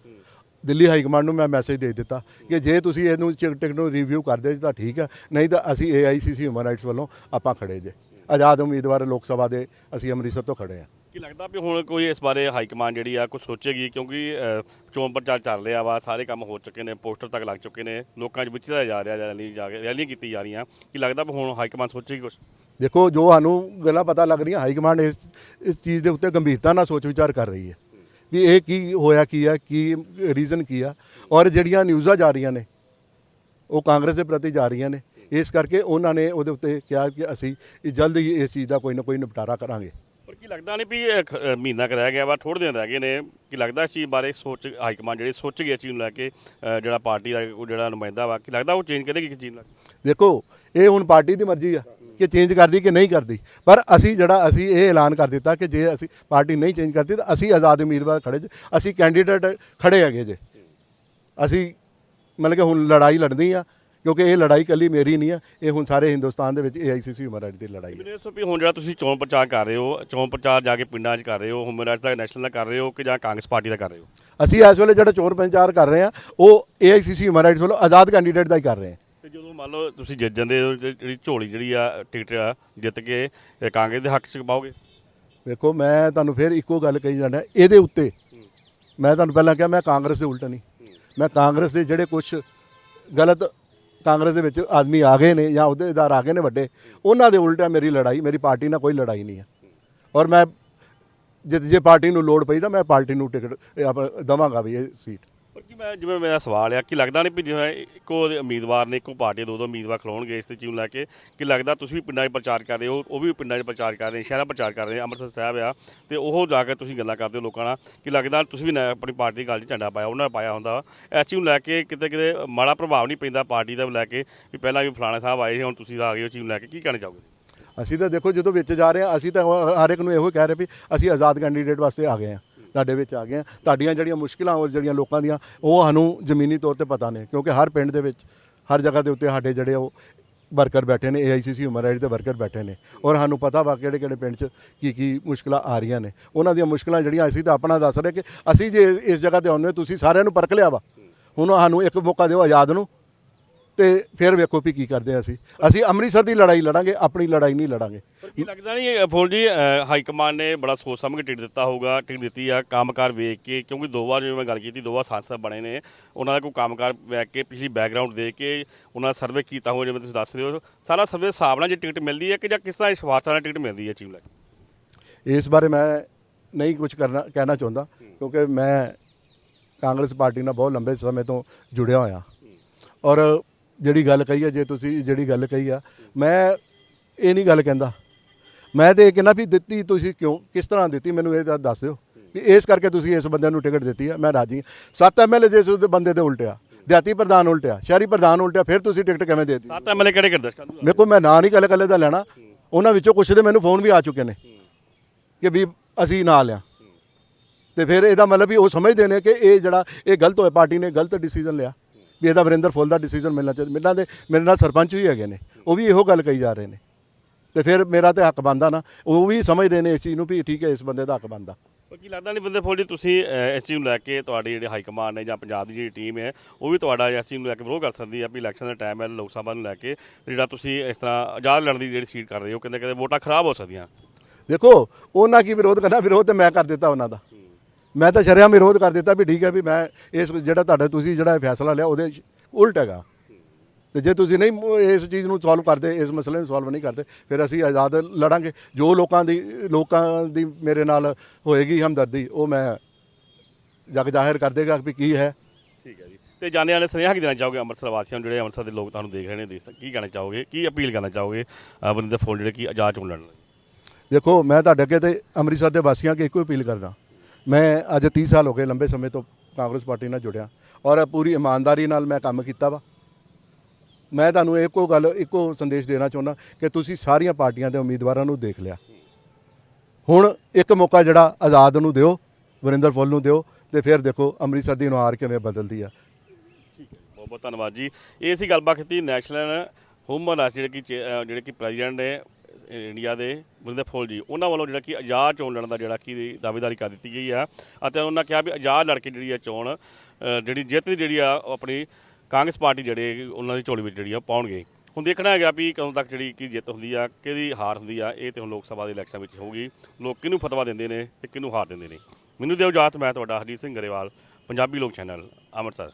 ਦਿੱਲੀ ਹਾਈ ਕਮਾਂਡ ਨੂੰ ਮੈਂ ਮੈਸੇਜ ਦੇ ਦਿੱਤਾ ਕਿ ਜੇ ਤੁਸੀਂ ਇਹਨੂੰ ਟਿਕਟ ਨੂੰ ਰਿਵਿਊ ਕਰਦੇ ਤਾਂ ਠੀਕ ਹੈ ਨਹੀਂ ਤਾਂ ਅਸੀਂ ਏਆਈਸੀਸੀ ਹਿਊਮਨ ਰਾਈਟਸ ਵੱਲੋਂ ਆਪਾਂ ਖੜੇ ਜੇ। ਆਜ਼ਾਦ ਉਮੀਦਵਾਰ ਲੋਕ ਸਭਾ ਦੇ ਅਸੀਂ ਅੰਮ੍ਰਿਤਸਰ ਤੋਂ ਖੜੇ ਆ ਕੀ ਲੱਗਦਾ ਵੀ ਹੁਣ ਕੋਈ ਇਸ ਬਾਰੇ ਹਾਈ ਕਮਾਂਡ ਜਿਹੜੀ ਆ ਕੁਝ ਸੋਚੇਗੀ? ਕਿਉਂਕਿ ਅ, ਚੋਣ ਪ੍ਰਚਾਰ ਚੱਲ ਰਿਹਾ ਵਾ ਸਾਰੇ ਕੰਮ ਹੋ ਚੁੱਕੇ ਨੇ ਪੋਸਟਰ ਤੱਕ ਲੱਗ ਚੁੱਕੇ ਨੇ ਲੋਕਾਂ 'ਚ ਵਿਚਰਿਆ ਜਾ ਰਿਹਾ ਰੈਲੀ ਜਾ ਕੇ ਰੈਲੀਆਂ ਕੀਤੀ ਜਾ ਰਹੀਆਂ। ਕੀ ਲੱਗਦਾ ਵੀ ਹੁਣ ਹਾਈ ਕਮਾਂਡ ਸੋਚੇਗੀ ਕੁਝ ਦੇਖੋ ਜੋ ਸਾਨੂੰ ਗੱਲਾਂ ਪਤਾ ਲੱਗ ਰਹੀਆਂ ਹਾਈ ਕਮਾਂਡ ਇਸ ਇਸ ਚੀਜ਼ ਦੇ ਉੱਤੇ ਗੰਭੀਰਤਾ ਨਾਲ ਸੋਚ ਵਿਚਾਰ ਕਰ ਰਹੀ ਹੈ ਵੀ ਇਹ ਕੀ ਹੋਇਆ ਕੀ ਆ ਕੀ ਰੀਜ਼ਨ ਕੀ ਆ। ਔਰ ਜਿਹੜੀਆਂ ਨਿਊਜ਼ਾਂ ਜਾ ਰਹੀਆਂ ਨੇ ਉਹ ਕਾਂਗਰਸ ਦੇ ਪ੍ਰਤੀ ਜਾ ਰਹੀਆਂ ਨੇ। ਇਸ ਕਰਕੇ ਉਹਨਾਂ ਨੇ ਉਹਦੇ ਉੱਤੇ ਕਿਹਾ ਕਿ ਅਸੀਂ ਜਲਦ ਹੀ ਇਸ ਚੀਜ਼ ਦਾ ਕੋਈ ਨਾ ਕੋਈ ਨਿਪਟਾਰਾ ਕਰਾਂਗੇ। ਪਰ ਕੀ ਲੱਗਦਾ ਨਹੀਂ ਵੀ ਇਹ ਖ- ਮਹੀਨਾ ਕੁ ਰਹਿ ਗਿਆ ਵਾ ਥੋੜ੍ਹੇ ਦਿਨ ਰਹਿ ਗਏ ਨੇ। ਕੀ ਲੱਗਦਾ ਇਸ ਚੀਜ਼ ਬਾਰੇ ਸੋਚ ਹਾਈ ਕਮਾਂਡ ਜਿਹੜੀ ਸੋਚ ਗਈ ਇਸ ਚੀਜ਼ ਨੂੰ ਲੈ ਕੇ ਅ, ਜਿਹੜਾ ਪਾਰਟੀ ਦਾ ਉਹ ਜਿਹੜਾ ਨੁਮਾਇੰਦਾ ਵਾ ਕੀ ਲੱਗਦਾ ਉਹ ਚੇਂਜ ਕਰੇਗੀ ਕਿਸ ਚੀਜ਼ ਨਾਲ ਦੇਖੋ ਇਹ ਹੁਣ ਪਾਰਟੀ ਦੀ ਮਰਜ਼ੀ ਆ ਕਿ ਚੇਂਜ ਕਰਦੀ ਕਿ ਨਹੀਂ ਕਰਦੀ। ਪਰ ਅਸੀਂ ਜਿਹੜਾ ਅਸੀਂ ਇਹ ਐਲਾਨ ਕਰ ਦਿੱਤਾ ਕਿ ਜੇ ਅਸੀਂ ਪਾਰਟੀ ਨਹੀਂ ਚੇਂਜ ਕਰਦੀ ਤਾਂ ਅਸੀਂ ਆਜ਼ਾਦ ਉਮੀਦਵਾਰ ਖੜੇ ਜੇ ਅਸੀਂ ਕੈਂਡੀਡੇਟ ਖੜੇ ਹੈਗੇ ਜੇ। ਅਸੀਂ ਮਤਲਬ ਕਿ ਹੁਣ ਲੜਾਈ ਲੜਨੀ ਆ ਕਿਉਂਕਿ ਇਹ ਲੜਾਈ ਕੱਲੀ ਮੇਰੀ ਨਹੀਂ ਆ ਇਹ ਹੁਣ ਸਾਰੇ ਹਿੰਦੁਸਤਾਨ ਦੇ ਵਿੱਚ ਏਆਈਸੀਸੀ ਹਿਊਮਨ ਰਾਈਟ ਦੀ ਲੜਾਈ ਹੈ। ਮੈਨੂੰ ਇਹ ਦੱਸੋ ਵੀ ਹੁਣ ਜਿਹੜਾ ਤੁਸੀਂ ਚੋਣ ਪ੍ਰਚਾਰ ਕਰ ਰਹੇ ਹੋ ਚੋਣ ਪ੍ਰਚਾਰ ਜਾ ਕੇ ਪਿੰਡਾਂ 'ਚ ਕਰ ਰਹੇ ਹੋ ਹਿਊਮਨ ਰਾਈਟਸ ਦਾ ਨੈਸ਼ਨਲ ਦਾ ਕਰ ਰਹੇ ਹੋ ਕਿ ਜਾਂ ਕਾਂਗਰਸ ਪਾਰਟੀ ਦਾ ਕਰ ਰਹੇ ਹੋ? ਅਸੀਂ ਇਸ ਵੇਲੇ ਜਿਹੜਾ ਚੋਣ ਪ੍ਰਚਾਰ ਕਰ ਰਹੇ ਆ ਉਹ ਏਆਈਸੀਸੀ ਹਿਊਮਨ ਰਾਈਟਸ ਵੱਲੋਂ ਆਜ਼ਾਦ ਕੈਂਡੀਡੇਟ ਦਾ ਹੀ ਕਰ ਰਹੇ ਆ ਤੇ ਜਦੋਂ ਮੰਨ ਲਓ ਤੁਸੀਂ ਜਿੱਤ ਜਾਂਦੇ ਹੋ ਜਿਹੜੀ ਝੋਲੀ ਜਿਹੜੀ ਆ ਟਿਕਟ ਆ ਜਿੱਤ ਕੇ ਕਾਂਗਰਸ ਦੇ ਹੱਕ 'ਚ ਪਾਓਗੇ? ਵੇਖੋ ਮੈਂ ਤੁਹਾਨੂੰ ਫਿਰ ਇੱਕੋ ਗੱਲ ਕਹੀ ਜਾਣਾ ਇਹਦੇ ਉੱਤੇ ਮੈਂ ਤੁਹਾਨੂੰ ਪਹਿਲਾਂ ਕਿਹਾ ਮੈਂ ਕਾਂਗਰਸ ਦੇ ਉਲਟ ਨਹੀਂ। ਮੈਂ ਕਾਂਗਰਸ ਦੇ ਜਿਹੜੇ ਕੁਝ ਗਲਤ ਕਾਂਗਰਸ ਦੇ ਵਿੱਚ ਆਦਮੀ ਆ ਗਏ ਨੇ ਜਾਂ ਅਹੁਦੇਦਾਰ ਆ ਗਏ ਨੇ ਵੱਡੇ, ਉਹਨਾਂ ਦੇ ਉਲਟ ਹੈ ਮੇਰੀ ਲੜਾਈ, ਮੇਰੀ ਪਾਰਟੀ ਨਾਲ ਕੋਈ ਲੜਾਈ ਨਹੀਂ ਹੈ। ਔਰ ਮੈਂ ਜੇ ਜੇ ਪਾਰਟੀ ਨੂੰ ਲੋੜ ਪਈ ਤਾਂ ਮੈਂ ਪਾਰਟੀ ਨੂੰ ਟਿਕਟ, ਇਹ ਆਪਣਾ ਦਵਾਂਗਾ ਵੀ ਇਹ ਸੀਟ। ਪਰ ਮੈਂ ਜਿਵੇਂ ਮੇਰਾ ਸਵਾਲ ਆ, ਕਿ ਲੱਗਦਾ ਨਹੀਂ ਵੀ ਜਿਵੇਂ ਇੱਕੋ ਉਮੀਦਵਾਰ ਨੇ, ਇੱਕੋ ਪਾਰਟੀ ਦੇ ਦੋ ਦੋ ਉਮੀਦਵਾਰ ਖਲੋਣਗੇ ਇਸ ਤੇ ਚੀਜ਼ ਨੂੰ ਲੈ ਕੇ, ਕਿ ਲੱਗਦਾ ਤੁਸੀਂ ਵੀ ਪਿੰਡਾਂ 'ਚ ਪ੍ਰਚਾਰ ਕਰ ਰਹੇ ਹੋ, ਉਹ ਵੀ ਪਿੰਡਾਂ 'ਚ ਪ੍ਰਚਾਰ ਕਰ ਰਹੇ ਸ਼ਹਿਰਾਂ ਪ੍ਰਚਾਰ ਕਰ ਰਹੇ ਅੰਮ੍ਰਿਤਸਰ ਸਾਹਿਬ ਆ, ਤੇ ਉਹ ਜਾ ਕੇ ਤੁਸੀਂ ਗੱਲਾਂ ਕਰਦੇ ਹੋ ਲੋਕਾਂ ਨਾਲ, ਕਿ ਲੱਗਦਾ ਤੁਸੀਂ ਵੀ ਨਾ ਆਪਣੀ ਪਾਰਟੀ ਦੀ ਗੱਲ 'ਚ ਝੰਡਾ ਪਾਇਆ, ਉਹਨਾਂ ਨੇ ਪਾਇਆ ਹੁੰਦਾ ਇਸ ਚੀਜ਼ ਨੂੰ ਲੈ ਕੇ ਕਿਤੇ ਕਿਤੇ ਮਾੜਾ ਪ੍ਰਭਾਵ ਨਹੀਂ ਪੈਂਦਾ ਪਾਰਟੀ ਦਾ ਲੈ ਕੇ, ਵੀ ਪਹਿਲਾਂ ਵੀ ਫਲਾਣਾ ਸਾਹਿਬ ਆਏ ਸੀ, ਹੁਣ ਤੁਸੀਂ ਆ ਗਏ ਹੋ ਚੀਜ਼ ਨੂੰ ਲੈ ਕੇ, ਕੀ ਕਹਿਣਾ ਚਾਹੋਗੇ? ਅਸੀਂ ਤਾਂ ਦੇਖੋ ਜਦੋਂ ਵਿੱਚ ਜਾ ਰਹੇ ਹਾਂ ਅਸੀਂ ਤਾਂ ਹਰ ਇੱਕ ਨੂੰ ਇਹੋ ਹੀ ਕਹਿ ਰਹੇ ਵੀ ਅਸੀਂ ਆਜ਼ਾਦ ਕੈਂਡੀਡੇਟ ਵਾਸਤੇ ਆ ਗਏ ਹਾਂ ਤੁਹਾਡੇ ਵਿੱਚ ਆ ਗਏ ਹਾਂ ਤੁਹਾਡੀਆਂ ਜਿਹੜੀਆਂ ਮੁਸ਼ਕਿਲਾਂ ਔਰ ਜਿਹੜੀਆਂ ਲੋਕਾਂ ਦੀਆਂ ਉਹ ਸਾਨੂੰ ਜ਼ਮੀਨੀ ਤੌਰ ਤੇ ਪਤਾ ਨੇ ਕਿਉਂਕਿ ਹਰ ਪਿੰਡ ਦੇ ਵਿੱਚ ਹਰ ਜਗ੍ਹਾ ਦੇ ਉੱਤੇ ਸਾਡੇ ਜਿਹੜੇ ਉਹ ਵਰਕਰ ਬੈਠੇ ਨੇ ਏਆਈਸੀਸੀ ਹਿਊਮਨ ਰਾਈਟ ਦੇ ਵਰਕਰ ਬੈਠੇ ਨੇ। ਔਰ ਸਾਨੂੰ ਪਤਾ ਵਾ ਕਿਹੜੇ ਕਿਹੜੇ ਪਿੰਡ 'ਚ ਕੀ ਕੀ ਮੁਸ਼ਕਲਾਂ ਆ ਰਹੀਆਂ ਨੇ। ਉਹਨਾਂ ਦੀਆਂ ਮੁਸ਼ਕਲਾਂ ਜਿਹੜੀਆਂ ਅਸੀਂ ਤਾਂ ਆਪਣਾ ਦੱਸ ਰਹੇ ਕਿ ਅਸੀਂ ਜੇ ਇਸ ਜਗ੍ਹਾ ਤੇ ਆਉਂਦੇ ਹਾਂ, ਤੁਸੀਂ ਸਾਰਿਆਂ ਨੂੰ ਪਰਖ ਲਿਆ ਵਾ। ਹੁਣ ਸਾਨੂੰ ਇੱਕ ਮੌਕਾ ਦਿਓ ਆਜ਼ਾਦ ਨੂੰ ਤੇ ਫਿਰ ਵੇਖੋ ਵੀ ਕੀ ਕਰਦੇ ਹਾਂ ਅਸੀਂ। ਅਸੀਂ ਅੰਮ੍ਰਿਤਸਰ ਦੀ ਲੜਾਈ ਲੜਾਂਗੇ ਆਪਣੀ ਲੜਾਈ ਨਹੀਂ ਲੜਾਂਗੇ। ਕੀ ਲੱਗਦਾ ਨਹੀਂ ਫੁੱਲ ਜੀ ਅ, ਹਾਈ ਕਮਾਂਡ ਨੇ ਬੜਾ ਸੋਚ ਸਮਝ ਕੇ ਟਿਕਟ ਦਿੱਤਾ ਹੋਊਗਾ ਟਿਕਟ ਦਿੱਤੀ ਆ ਕੰਮਕਾਰ ਵੇਖ ਕੇ ਕਿਉਂਕਿ ਦੋ ਵਾਰ ਜਿਵੇਂ ਮੈਂ ਗੱਲ ਕੀਤੀ ਦੋ ਵਾਰ ਸੰਸਦ ਬਣੇ ਨੇ ਉਹਨਾਂ ਦਾ ਕੋਈ ਕੰਮਕਾਰ ਵੇਖ ਕੇ ਪਿਛਲੀ ਬੈਕਗ੍ਰਾਉਂਡ ਦੇਖ ਕੇ ਉਹਨਾਂ ਦਾ ਸਰਵੇ ਕੀਤਾ ਹੋ ਜਿਵੇਂ ਤੁਸੀਂ ਦੱਸ ਰਹੇ ਹੋ। ਸਾਰਾ ਸਰਵੇ ਹਿਸਾਬ ਨਾਲ ਜੇ ਟਿਕਟ ਮਿਲਦੀ ਹੈ ਕਿ ਜਾਂ ਕਿਸ ਤਰ੍ਹਾਂ ਵਿਸ਼ਵਾਸਾਂ ਨਾਲ ਟਿਕਟ ਮਿਲਦੀ ਹੈ ਚੀਜ਼ ਲੈ ਕੇ? ਇਸ ਬਾਰੇ ਮੈਂ ਨਹੀਂ ਕੁਝ ਕਰਨਾ ਕਹਿਣਾ ਚਾਹੁੰਦਾ ਕਿਉਂਕਿ ਮੈਂ ਕਾਂਗਰਸ ਪਾਰਟੀ ਨਾਲ ਬਹੁਤ ਲੰਬੇ ਸਮੇਂ ਤੋਂ ਜੁੜਿਆ ਹੋਇਆ। ਔਰ ਜਿਹੜੀ ਗੱਲ ਕਹੀ ਹੈ ਜੇ ਤੁਸੀਂ ਜਿਹੜੀ ਗੱਲ ਕਹੀ ਆ ਮੈਂ ਇਹ ਨਹੀਂ ਗੱਲ ਕਹਿੰਦਾ। ਮੈਂ ਤੇ ਇਹ ਕਹਿੰਦਾ ਵੀ ਦਿੱਤੀ ਤੁਸੀਂ ਕਿਉਂ ਕਿਸ ਤਰ੍ਹਾਂ ਦਿੱਤੀ ਮੈਨੂੰ ਇਹ ਤਾਂ ਦੱਸ ਦਿਓ। ਵੀ ਇਸ ਕਰਕੇ ਤੁਸੀਂ ਇਸ ਬੰਦੇ ਨੂੰ ਟਿਕਟ ਦਿੱਤੀ ਆ ਮੈਂ ਰਾਜੀ ਹਾਂ। ਸੱਤ ਐਮਐਲਏ ਜਿਸ ਦੇ ਬੰਦੇ ਤੇ ਉਲਟਿਆ ਦਿਹਾਤੀ ਪ੍ਰਧਾਨ ਉਲਟਿਆ ਸ਼ਹਿਰੀ ਪ੍ਰਧਾਨ ਉਲਟਿਆ ਫਿਰ ਤੁਸੀਂ ਟਿਕਟ ਕਿਵੇਂ ਦੇ ਦਿੱਤੀ? ਸੱਤ ਐਮਐਲਏ ਕਿਹੜੇ ਕਿਹੜੇ ਨੂੰ ਮੇਰੇ ਕੋਲ ਮੈਂ ਨਾਂ ਨਹੀਂ ਕੱਲੇ ਕੱਲੇ ਦਾ ਲੈਣਾ। ਉਹਨਾਂ ਵਿੱਚੋਂ ਕੁਛ ਦੇ ਮੈਨੂੰ ਫੋਨ ਵੀ ਆ ਚੁੱਕੇ ਨੇ ਕਿ ਵੀ ਅਸੀਂ ਨਾਲ ਆ ਤੇ ਫਿਰ ਇਹਦਾ ਮਤਲਬ ਵੀ ਉਹ ਸਮਝਦੇ ਨੇ ਕਿ ਇਹ ਜਿਹੜਾ ਇਹ ਗਲਤ ਹੋਇਆ ਪਾਰਟੀ ਨੇ ਗਲਤ ਡਿਸੀਜਨ ਲਿਆ। ਵੀ ਇਹਦਾ ਵਰਿੰਦਰ ਫੁੱਲ ਦਾ ਡਿਸੀਜਨ ਮਿਲਣਾ ਚਾਹੀਦਾ। ਮੇਰੇ ਨਾਲ ਦੇ ਮੇਰੇ ਨਾਲ ਸਰਪੰਚ ਵੀ ਹੈਗੇ ਨੇ ਉਹ ਵੀ ਇਹੋ ਗੱਲ ਕਹੀ ਜਾ ਰਹੇ ਨੇ। ਤੇ ਫਿਰ ਮੇਰਾ ਤੇ ਹੱਕ ਬਣਦਾ ਨਾ ਉਹ ਵੀ ਸਮਝਦੇ ਨੇ ਇਸ ਚੀਜ਼ ਨੂੰ ਵੀ ਠੀਕ ਹੈ ਇਸ ਬੰਦੇ ਦਾ ਹੱਕ ਪਰ ਕੀ ਲੱਗਦਾ ਨਹੀਂ ਬੰਦੇ ਫੁੱਲ ਤੁਸੀਂ ਇਸ ਚੀਜ਼ ਨੂੰ ਲੈ ਕੇ ਤੁਹਾਡੀ ਜਿਹੜੀ ਹਾਈ ਕਮਾਂਡ ਨੇ ਜਾਂ ਪੰਜਾਬ ਦੀ ਜਿਹੜੀ ਟੀਮ ਹੈ ਉਹ ਵੀ ਤੁਹਾਡਾ ਇਸ ਚੀਜ਼ ਨੂੰ ਲੈ ਕੇ ਵਿਰੋਧ ਕਰ ਸਕਦੀ ਹੈ ਵੀ ਇਲੈਕਸ਼ਨ ਦਾ ਟਾਈਮ ਹੈ ਲੋਕ ਸਭਾ ਨੂੰ ਲੈ ਕੇ ਜਿਹੜਾ ਤੁਸੀਂ ਇਸ ਤਰ੍ਹਾਂ ਆਜ਼ਾਦ ਲੜਨ ਦੀ ਜਿਹੜੀ ਸੀਟ ਕਰ ਰਹੇ ਹੋ ਕਹਿੰਦੇ ਕਹਿੰਦੇ ਵੋਟਾਂ ਖਰਾਬ ਹੋ ਸਕਦੀਆਂ। ਦੇਖੋ ਉਹਨਾਂ ਕੀ ਵਿਰੋਧ ਕਰਨਾ ਵਿਰੋਧ ਤੇ ਮੈਂ ਕਰ ਦਿੱਤਾ ਉਹਨਾਂ ਦਾ। ਮੈਂ ਤਾਂ ਸ਼ਰਿਆਮ ਵਿਰੋਧ ਕਰ ਦਿੱਤਾ ਵੀ ਠੀਕ ਹੈ ਵੀ ਮੈਂ ਇਸ ਜਿਹੜਾ ਤੁਹਾਡਾ ਤੁਸੀਂ ਜਿਹੜਾ ਫੈਸਲਾ ਲਿਆ ਉਹਦੇ ਉਲਟ ਹੈਗਾ। ਤੇ ਜੇ ਤੁਸੀਂ ਨਹੀਂ ਇਸ ਚੀਜ਼ ਨੂੰ ਸੋਲਵ ਕਰਦੇ ਇਸ ਮਸਲੇ ਨੂੰ ਸੋਲਵ ਨਹੀਂ ਕਰਦੇ ਫਿਰ ਅਸੀਂ ਆਜ਼ਾਦ ਲੜਾਂਗੇ। ਜੋ ਲੋਕਾਂ ਦੀ ਲੋਕਾਂ ਦੀ ਮੇਰੇ ਨਾਲ ਹੋਏਗੀ ਹਮਦਰਦੀ ਉਹ ਮੈਂ ਜਗ ਜ਼ਾਹਿਰ ਕਰ ਦੇਗਾ ਵੀ ਕੀ ਹੈ। ਠੀਕ ਹੈ ਜੀ। ਤੇ ਜਾਣੇ ਵਾਲੇ ਸੁਨੇਹਾ ਕੀ ਦੇਣਾ ਚਾਹੋਗੇ ਅੰਮ੍ਰਿਤਸਰ ਵਾਸੀਆਂ ਨੂੰ ਜਿਹੜੇ ਅੰਮ੍ਰਿਤਸਰ ਦੇ ਲੋਕ ਤੁਹਾਨੂੰ ਦੇਖ ਰਹੇ ਨੇ ਦੇਖ ਕੀ ਕਹਿਣਾ ਚਾਹੋਗੇ? ਕੀ ਅਪੀਲ ਕਰਨਾ ਚਾਹੋਗੇ? ਵਰਿੰਦਰ ਫੋਲ ਜਿਹੜੇ ਕਿ ਆਜ਼ਾਦ ਚੋਣ ਲੜਨ ਦੇਖੋ ਮੈਂ ਤੁਹਾਡੇ ਅੱਗੇ ਤੇ ਅੰਮ੍ਰਿਤਸਰ ਦੇ ਵਾਸੀਆਂ ਅੱਗੇ ਇੱਕੋ ਅਪੀਲ ਕਰਦਾ। ਮੈਂ ਅੱਜ 30 ਸਾਲ ਹੋ ਗਏ ਲੰਬੇ ਸਮੇਂ ਤੋਂ ਕਾਂਗਰਸ ਪਾਰਟੀ ਨਾਲ ਜੁੜਿਆ ਔਰ ਪੂਰੀ ਇਮਾਨਦਾਰੀ ਨਾਲ ਮੈਂ ਕੰਮ ਕੀਤਾ ਵਾ। ਮੈਂ ਤੁਹਾਨੂੰ ਇੱਕੋ ਗੱਲ, ਇੱਕੋ ਸੰਦੇਸ਼ ਦੇਣਾ ਚਾਹੁੰਦਾ ਕਿ ਤੁਸੀਂ ਸਾਰੀਆਂ ਪਾਰਟੀਆਂ ਦੇ ਉਮੀਦਵਾਰਾਂ ਨੂੰ ਦੇਖ ਲਿਆ। ਹੁਣ ਇੱਕ ਮੌਕਾ ਜਿਹੜਾ ਆਜ਼ਾਦ ਨੂੰ ਦਿਓ, ਵਰਿੰਦਰ ਫੁੱਲ ਨੂੰ ਦਿਓ ਤੇ ਫਿਰ ਦੇਖੋ ਅੰਮ੍ਰਿਤਸਰ ਦੀ ਨੁਹਾਰ ਕਿਵੇਂ ਬਦਲਦੀ ਆ। ਬਹੁਤ ਬਹੁਤ ਧੰਨਵਾਦ ਜੀ। ਇਹ ਸੀ ਗੱਲਬਾਤ ਕੀਤੀ ਨੈਸ਼ਨਲ ਹਿਊਮਨ ਰਾਈਟਸ ਜਿਹੜੇ ਕਿ ਚੇ- ਜਿਹੜੇ ਕਿ ਪ੍ਰੈਜ਼ੀਡੈਂਟ ਨੇ ਇੰਡੀਆ ਦੇ ਵਰਿੰਦਰ ਫੋਲ ਜੀ, ਉਹਨਾਂ ਵੱਲੋਂ ਜਿਹੜਾ ਕਿ ਆਜ਼ਾਦ ਚੋਣ ਲੜਨ ਦਾ ਜਿਹੜਾ ਕਿ ਦਾਅਵੇਦਾਰੀ ਕਰ ਦਿੱਤੀ ਗਈ ਆ ਅਤੇ ਉਹਨਾਂ ਕਿਹਾ ਵੀ ਆਜ਼ਾਦ ਲੜ ਕੇ ਜਿਹੜੀ ਆ ਚੋਣ ਜਿਹੜੀ ਜਿੱਤ ਜਿਹੜੀ ਆ ਉਹ ਆਪਣੀ ਕਾਂਗਰਸ ਪਾਰਟੀ ਜਿਹੜੇ ਉਹਨਾਂ ਦੀ ਝੋਲੀ ਵਿੱਚ ਜਿਹੜੀ ਆ ਉਹ ਪਾਉਣਗੇ। ਹੁਣ ਦੇਖਣਾ ਹੈਗਾ ਵੀ ਕਦੋਂ ਤੱਕ ਜਿਹੜੀ ਕੀ ਜਿੱਤ ਹੁੰਦੀ ਆ, ਕਿਹਦੀ ਹਾਰ ਹੁੰਦੀ ਆ, ਇਹ ਤੇ ਹੁਣ ਲੋਕ ਸਭਾ ਦੇ ਇਲੈਕਸ਼ਨ ਵਿੱਚ ਹੋਊਗੀ। ਲੋਕ ਕਿਹਨੂੰ ਫਤਵਾ ਦਿੰਦੇ ਨੇ ਤੇ ਕਿਹਨੂੰ ਹਾਰ ਦਿੰਦੇ ਨੇ। ਮੈਨੂੰ ਦਿਓ ਇਜਾਜ਼ਤ, ਮੈਂ ਤੁਹਾਡਾ ਹਰਜੀਤ ਸਿੰਘ ਗਰੇਵਾਲ, ਪੰਜਾਬੀ ਲੋਕ ਚੈਨਲ, ਅੰਮ੍ਰਿਤਸਰ।